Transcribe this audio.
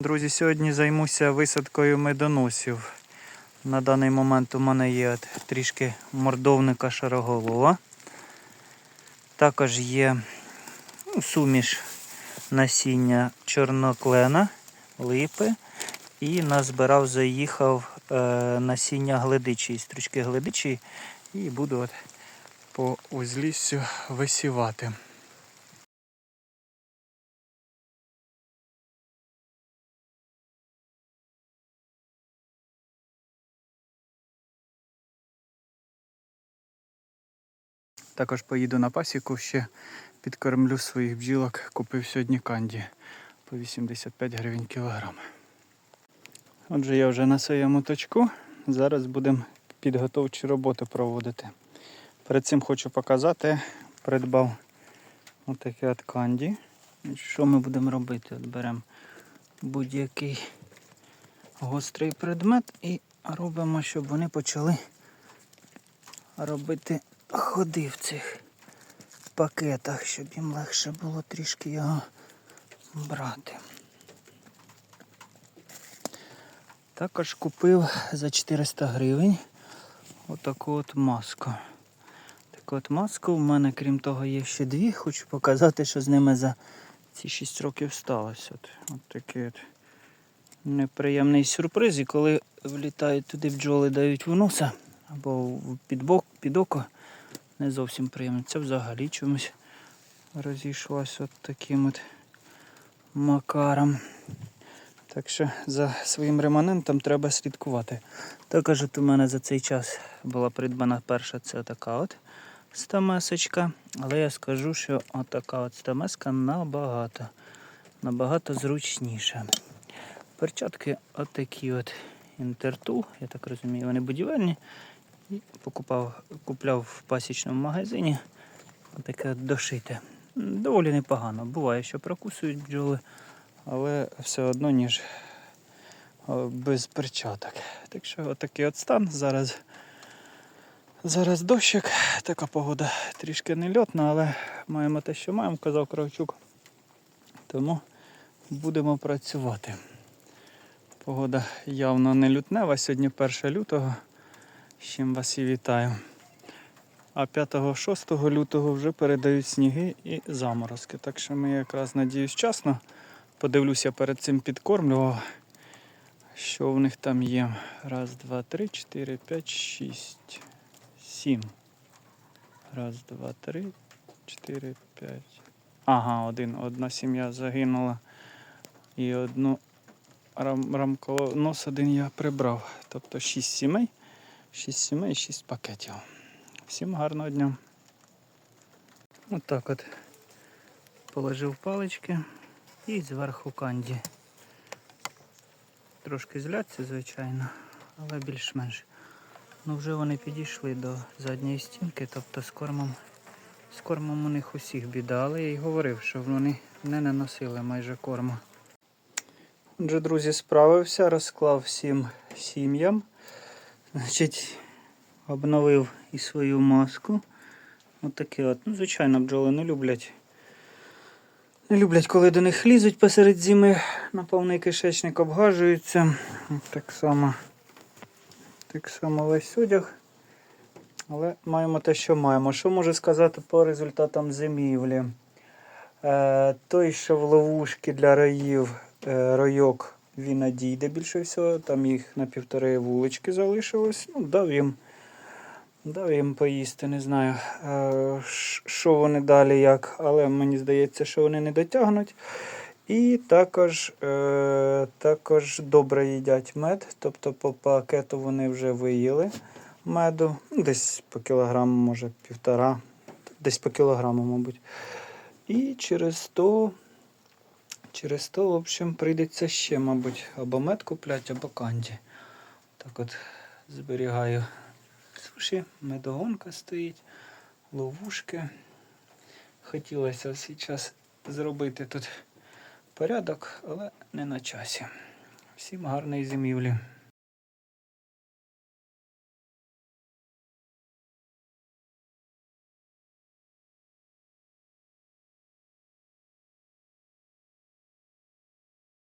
Друзі, сьогодні займуся висадкою медоносів. На даний момент у мене є трішки мордовника шароголова. Також є ну, суміш насіння чорноклена, липи. І назбирав, заїхав е, насіння гледичі, стручки гледичі. І буду от по узліссю висівати. Також поїду на пасіку, ще підкормлю своїх бджілок. Купив сьогодні канді по 85 гривень кілограм. Отже, я вже на своєму точку. Зараз будемо підготовчі роботи проводити. Перед цим хочу показати, придбав отаке от канді. Що ми будемо робити? От беремо будь-який гострий предмет і робимо, щоб вони почали робити ходи в цих пакетах, щоб їм легше було трішки його брати. Також купив за 400 гривень отаку от маску. Таку от маску в мене, крім того, є ще дві. Хочу показати, що з ними за ці 6 років сталося. От, от такий от неприємний сюрприз. І коли влітають туди бджоли, дають в носа або під, бок, під око, не зовсім приємно. Це взагалі чомусь розійшлося от таким от макаром. Так що за своїм реманентом треба слідкувати. Також от у мене за цей час була придбана перша це така от стамесочка. Але я скажу, що отака от стамеска набагато, набагато зручніша. Перчатки отакі от інтертул, я так розумію, вони будівельні. Покупав, купляв в пасічному магазині. Таке дошите. Доволі непогано. Буває, що прокусують бджоли, але все одно, ніж без перчаток. Так що отакий от стан. Зараз, зараз дощик, така погода трішки не льотна, але маємо те, що маємо, казав Кравчук. Тому будемо працювати. Погода явно не лютнева, сьогодні 1 лютого. З чим вас і вітаю. А 5-6 лютого вже передають сніги і заморозки. Так що ми якраз надіюсь вчасно. Подивлюся перед цим підкормлював, що в них там є. Раз, два, три, чотири, п'ять, шість, сім. Раз, два, три, чотири, п'ять. Ага, один, одна сім'я загинула. І одну рам, рамконос один я прибрав. Тобто шість сімей. 6 сімей, 6 пакетів. Всім гарного дня. Отак от положив палички і зверху канді. Трошки зляться, звичайно, але більш-менш. Ну вже вони підійшли до задньої стінки, тобто з кормом, з кормом у них усіх біда, але я й говорив, що вони не наносили майже корму. Отже, друзі, справився, розклав всім сім'ям. Значить, обновив і свою маску. Отаке от. Ну, звичайно, бджоли не люблять. Не люблять, коли до них лізуть посеред зими, на повний кишечник обгажуються. Так само, так само весь одяг. Але маємо те, що маємо. Що можу сказати по результатам зимівлі? Е, той, що в ловушки для раїв, е, ройок, він надійде більше всього. Там їх на півтори вулички залишилось. Ну, дав їм, дав їм поїсти, не знаю, е, що вони далі як, але мені здається, що вони не дотягнуть. І також, е, також добре їдять мед, тобто по пакету вони вже виїли меду, ну, десь по кілограму, може півтора, десь по кілограму, мабуть. І через то, через то, в общем, прийдеться ще, мабуть, або мед купляти, або канді. Так от зберігаю суші, медогонка стоїть, ловушки. Хотілося зараз зробити тут порядок, але не на часі. Всім гарної зимівлі.